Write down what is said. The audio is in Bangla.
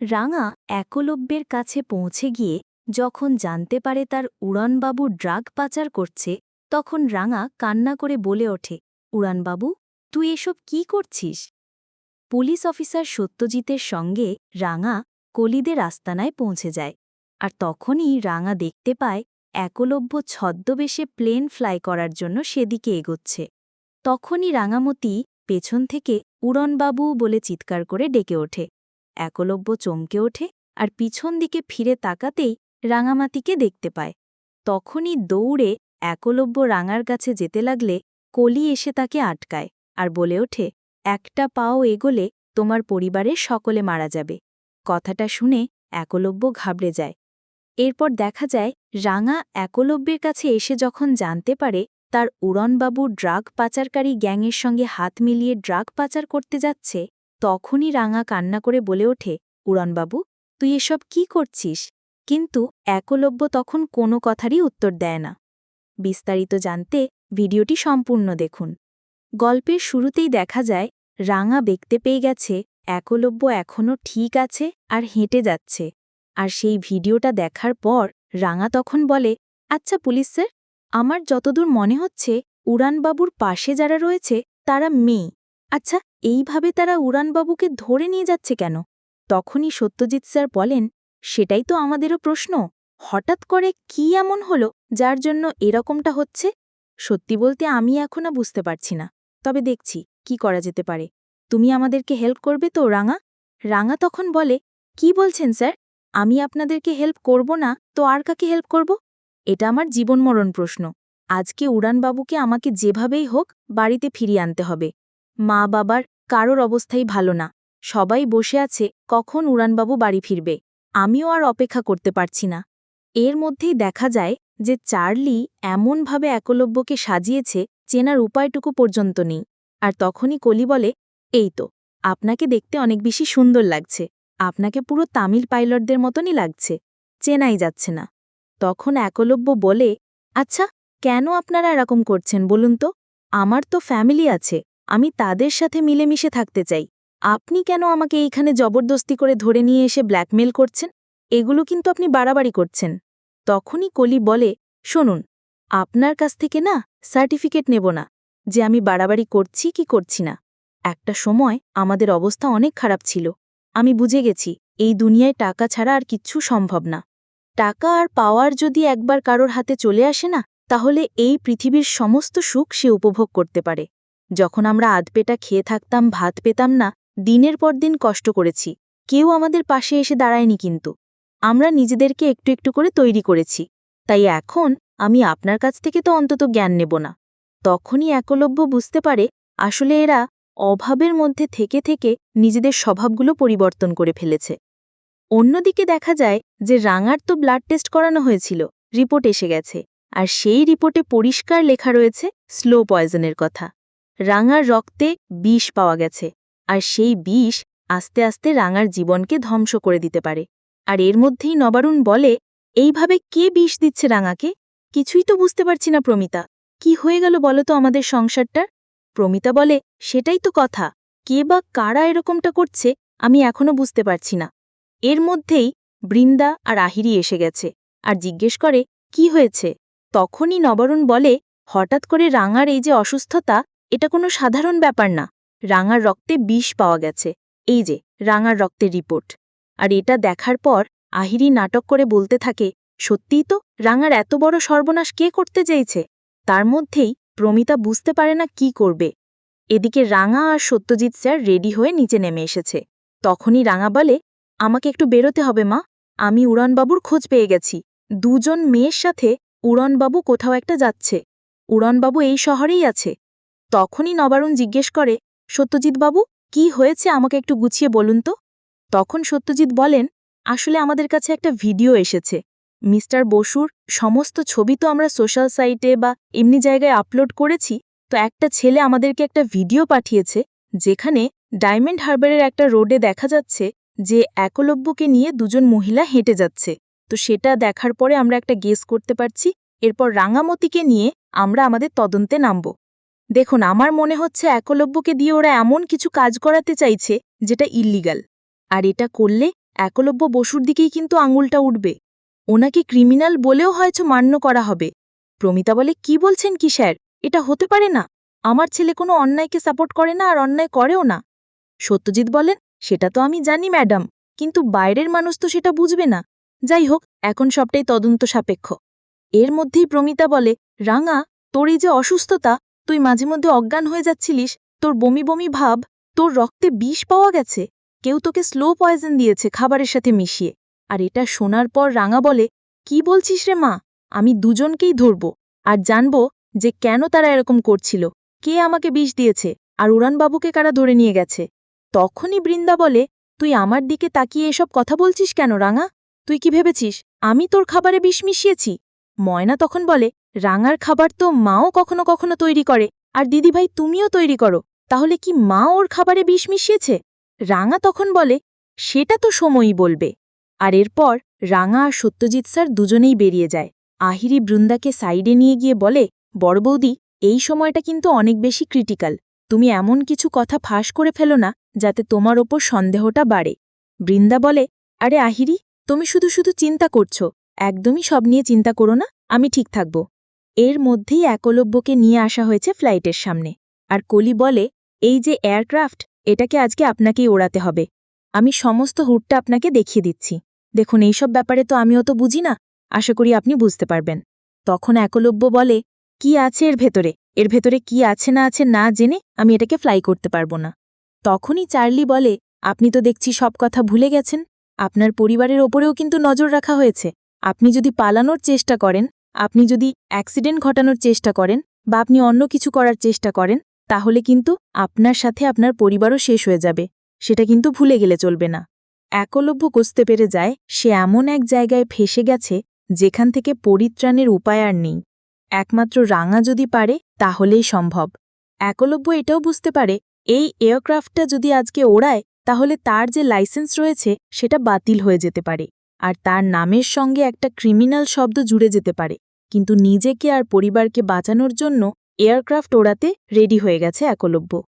রাঙা একলব্যের কাছে পৌঁছে গিয়ে যখন জানতে পারে তার উড়ানবাবু ড্রাগ পাচার করছে, তখন রাঙা কান্না করে বলে ওঠে, উড়ানবাবু, তুই এসব কি করছিস? পুলিশ অফিসার সত্যজিতের সঙ্গে রাঙা কলিদের আস্তানায় পৌঁছে যায়, আর তখনই রাঙা দেখতে পায় একলব্য ছদ্মবেশে প্লেন ফ্লাই করার জন্য সেদিকে এগোচ্ছে। তখনই রাঙামতি পেছন থেকে উড়নবাবু বলে চিৎকার করে ডেকে ওঠে একলব্য চমকে ওঠে আর পিছন দিকে ফিরে তাকাতেই রাঙামাতিকে দেখতে পায়। তখনই দৌড়ে একলব্য রাঙার কাছে যেতে লাগলে কলি এসে তাকে আটকায় আর বলে ওঠে, একটা পাও এগোলে তোমার পরিবারের সকলে মারা যাবে। কথাটা শুনে একলব্য ঘাবড়ে যায়। এরপর দেখা যায়, রাঙা একলব্যের কাছে এসে যখন জানতে পারে তার উড়নবাবু ড্রাগ পাচারকারী গ্যাংয়ের সঙ্গে হাত মিলিয়ে ড্রাগ পাচার করতে যাচ্ছে তখনই রাঙা কান্না করে বলে ওঠে, উড়নবাবু, তুই এসব কি করছিস? কিন্তু একলব্য তখন কোনো কথারই উত্তর দেয় না। বিস্তারিত জানতে ভিডিওটি সম্পূর্ণ দেখুন। গল্পের শুরুতেই দেখা যায়, রাঙা দেখতে পেয়ে গেছে, একলব্য এখনও ঠিক আছে আর হেঁটে যাচ্ছে। আর সেই ভিডিওটা দেখার পর রাঙা তখন বলে আচ্ছা পুলিশ স্যার, আমার যতদূর মনে হচ্ছে, উড়ানবাবুর পাশে যারা রয়েছে, তারা মেয়ে। আচ্ছা এইভাবে তারা উড়ানবাবুকে ধরে নিয়ে যাচ্ছে কেন? তখনই সত্যজিৎ স্যার বলেন, সেটাই তো আমাদেরও প্রশ্ন। হঠাৎ করে কি এমন হলো যার জন্য এরকমটা হচ্ছে? সত্যি বলতে আমি এখনও বুঝতে পারছি না। তবে দেখছি, কি করা যেতে পারে। তুমি আমাদেরকে হেল্প করবে তো, রাঙা? রাঙা তখন বলে, কি বলছেন স্যার? আমি আপনাদেরকে হেল্প করব না তো আর কাকে হেল্প করব? এটা আমার জীবনমরণ প্রশ্ন। আজকে উড়ানবাবুকে আমাকে যেভাবেই হোক বাড়িতে ফিরিয়ে আনতে হবে। মা বাবার কারোর অবস্থাই ভালো না। সবাই বসে আছে, কখন উড়ানবাবু বাড়ি ফিরবে? আমিও আর অপেক্ষা করতে পারছি না। এর মধ্যেই দেখা যায় যে চার্লি এমনভাবে একলব্যকে সাজিয়েছে চেনার উপায়টুকু পর্যন্ত নেই। আর তখনই কলি বলে, এই তো, আপনাকে দেখতে অনেক বেশি সুন্দর লাগছে। আপনাকে পুরো তামিল পাইলটদের মতনই লাগছে। চেনাই যাচ্ছে না। তখন একলব্য বলে আচ্ছা কেন আপনারা এরকম করছেন বলুন তো? আমার তো ফ্যামিলি আছে। আমি তাদের সাথে মিলেমিশে থাকতে চাই। আপনি কেন আমাকে এইখানে জবরদস্তি করে ধরে নিয়ে এসে ব্ল্যাকমেল করছেন? এগুলো কিন্তু আপনি বাড়াবাড়ি করছেন। তখনই কলি বলে, শুনুন, আপনার কাছ থেকে না সার্টিফিকেট নেব না, যে আমি বাড়াবাড়ি করছি কি করছি না। একটা সময় আমাদের অবস্থা অনেক খারাপ ছিল। আমি বুঝে গেছি, এই দুনিয়ায় টাকা ছাড়া আর কিচ্ছু সম্ভব না। টাকা আর পাওয়ার যদি একবার কারোর হাতে চলে আসে না, তাহলে এই পৃথিবীর সমস্ত সুখ সে উপভোগ করতে পারে। যখন আমরা আধপেটা খেয়ে থাকতাম, ভাত পেতাম না, দিনের পর দিন কষ্ট করেছি। কেউ আমাদের পাশে এসে দাঁড়ায়নি কিন্তু। আমরা নিজেদেরকে একটু একটু করে তৈরি করেছি। তাই এখন আমি আপনার কাছ থেকে তো অন্তত জ্ঞান নেব না। তখনই একলব্য বুঝতে পারে, আসলে এরা অভাবের মধ্যে থেকে থেকে নিজেদের স্বভাবগুলো পরিবর্তন করে ফেলেছে। অন্যদিকে দেখা যায় যে, রাঙার তো ব্লাড টেস্ট করানো হয়েছিল, রিপোর্ট এসে গেছে। আর সেই রিপোর্টে পরিষ্কার লেখা রয়েছে, স্লো পয়জনের কথা। রাঙার রক্তে বিষ পাওয়া গেছে, আর সেই বিষ আস্তে আস্তে রাঙার জীবনকে ধ্বংস করে দিতে পারে। আর এর মধ্যেই নবারুণ বলে, এইভাবে কে বিষ দিচ্ছে রাঙাকে? কিছুই তো বুঝতে পারছি না প্রমিতা। কি হয়ে গেল বলো তো আমাদের সংসারটার? প্রমিতা বলে, সেটাই তো কথা। কে বা কারা এরকমটা করছে, আমি এখনও বুঝতে পারছি না। এর মধ্যেই বৃন্দা আর আহিরি এসে গেছে, আর জিজ্ঞেস করে, কি হয়েছে? তখনই নবরণ বলে, হঠাৎ করে রাঙার এই যে অসুস্থতা এটা কোনো সাধারণ ব্যাপার না। রাঙার রক্তে বিষ পাওয়া গেছে। এই যে, রাঙার রক্তের রিপোর্ট। আর এটা দেখার পর আহিরি নাটক করে বলতে থাকে, সত্যিই তো, রাঙার এত বড় সর্বনাশ কে করতে চেয়েছে? তার মধ্যেই প্রমিতা বুঝতে পারে না কি করবে। এদিকে রাঙা আর সত্যজিৎ স্যার রেডি হয়ে নিচে নেমে এসেছে। তখনই রাঙা বলে, আমাকে একটু বেরোতে হবে মা। আমি উড়নবাবুর খোঁজ পেয়ে গেছি। দুজন মেয়ের সাথে উড়নবাবু কোথাও একটা যাচ্ছে। উড়নবাবু এই শহরেই আছে। তখনই নবারুণ জিজ্ঞেস করে, সত্যজিৎবাবু, কি হয়েছে আমাকে একটু গুছিয়ে বলুন তো? তখন সত্যজিৎ বলেন, আসলে আমাদের কাছে একটা ভিডিও এসেছে। মিস্টার বসুর সমস্ত ছবি তো আমরা সোশ্যাল সাইটে বা এমনি জায়গায় আপলোড করেছি, তো একটা ছেলে আমাদেরকে একটা ভিডিও পাঠিয়েছে, যেখানে ডায়মন্ড হারবারের একটা রোডে দেখা যাচ্ছে যে একলব্যকে নিয়ে দুজন মহিলা হেঁটে যাচ্ছে। তো সেটা দেখার পরে আমরা একটা গেস করতে পারছি, এরপর রাঙামতিকে নিয়ে আমরা আমাদের তদন্তে নামব। দেখুন, আমার মনে হচ্ছে একলব্যকে দিয়ে ওরা এমন কিছু কাজ করাতে চাইছে, যেটা ইল্লিগাল আর এটা করলে একলব্য বসুর দিকেই কিন্তু আঙুলটা উঠবে। ওনাকে ক্রিমিনাল বলেও হয়তো মান্য করা হবে। প্রমিতা বলে, কি বলছেন কি, স্যার? এটা হতে পারে না। আমার ছেলে কোনো অন্যায়কে সাপোর্ট করে না আর অন্যায় করেও না। সত্যজিৎ বলেন, সেটা তো আমি জানি, ম্যাডাম। কিন্তু বাইরের মানুষ তো সেটা বুঝবে না। যাই হোক, এখন সবটাই তদন্ত সাপেক্ষ। এর মধ্যেই প্রমিতা বলে, রাঙা, তোর এই যে অসুস্থতা তুই মাঝে মধ্যে অজ্ঞান হয়ে যাচ্ছিলিস, তোর বমি বমি ভাব, তোর রক্তে বিষ পাওয়া গেছে। কেউ তোকে স্লো পয়জন দিয়েছে খাবারের সাথে মিশিয়ে। আর এটা শোনার পর রাঙা বলে, কি বলছিস রে মা? আমি দুজনকেই ধরব। আর জানব যে কেন তারা এরকম করছিল। কে আমাকে বিষ দিয়েছে? আর উড়ানবাবুকে কারা ধরে নিয়ে গেছে? তখনই বৃন্দা বলে, তুই আমার দিকে তাকিয়ে এসব কথা বলছিস কেন রাঙা? তুই কি ভেবেছিস আমি তোর খাবারে বিষ মিশিয়েছি? ময়না তখন বলে রাঙার খাবার তো মাও কখনো কখনো তৈরি করে। আর দিদিভাই, তুমিও তৈরি করো। তাহলে কি মা ওর খাবারে বিষ মিশিয়েছে? রাঙা তখন বলে, সেটা তো সময়ই বলবে। আর এরপর রাঙা আর সত্যজিৎ স্যার দুজনেই বেরিয়ে যায়। আহিরি বৃন্দাকে সাইডে নিয়ে গিয়ে বলে, বড় বৌদি, এই সময়টা কিন্তু অনেক বেশি ক্রিটিক্যাল। তুমি এমন কিছু কথা ফাঁস করে ফেলো না, যাতে তোমার ওপর সন্দেহটা বাড়ে। বৃন্দা বলে, আরে আহিরি, তুমি শুধু শুধু চিন্তা করছ। একদমই সব নিয়ে চিন্তা করো না, আমি ঠিক থাকব। এর মধ্যেই একলব্যকে নিয়ে আসা হয়েছে ফ্লাইটের সামনে। আর কলি বলে, এই যে এয়ারক্রাফট, এটাকে আজকে আপনাকেই ওড়াতে হবে। আমি সমস্ত হুটটা আপনাকে দেখিয়ে দিচ্ছি। দেখুন, এইসব ব্যাপারে তো আমিও তো বুঝি না। আশা করি আপনি বুঝতে পারবেন। তখন একলব্য বলে, কি আছে এর ভেতরে? এর ভেতরে কি আছে না আছে না জেনে আমি এটাকে ফ্লাই করতে পারব না। তখনই চার্লি বলে, আপনি তো দেখছি সব কথা ভুলে গেছেন। আপনার পরিবারের ওপরেও কিন্তু নজর রাখা হয়েছে। আপনি যদি পালানোর চেষ্টা করেন আপনি যদি অ্যাক্সিডেন্ট ঘটানোর চেষ্টা করেন বা আপনি অন্য কিছু করার চেষ্টা করেন, তাহলে কিন্তু আপনার সাথে আপনার পরিবারও শেষ হয়ে যাবে। সেটা কিন্তু ভুলে গেলে চলবে না। একলব্য কষতে পেরে যায়, সে এমন এক জায়গায় ফেসে গেছে, যেখান থেকে পরিত্রাণের উপায় আর নেই। একমাত্র রাঙা যদি পারে, তাহলেই সম্ভব। একলব্য এটাও বুঝতে পারে, এই এয়ারক্রাফটটা যদি আজকে ওড়ায়, তাহলে তার যে লাইসেন্স রয়েছে, সেটা বাতিল হয়ে যেতে পারে। আর তার নামের সঙ্গে একটা ক্রিমিনাল শব্দ জুড়ে যেতে পারে। কিন্তু নিজেকে আর পরিবারকে বাঁচানোর জন্য এয়ারক্রাফট ওড়াতে রেডি হয়ে গেছে একলব্য।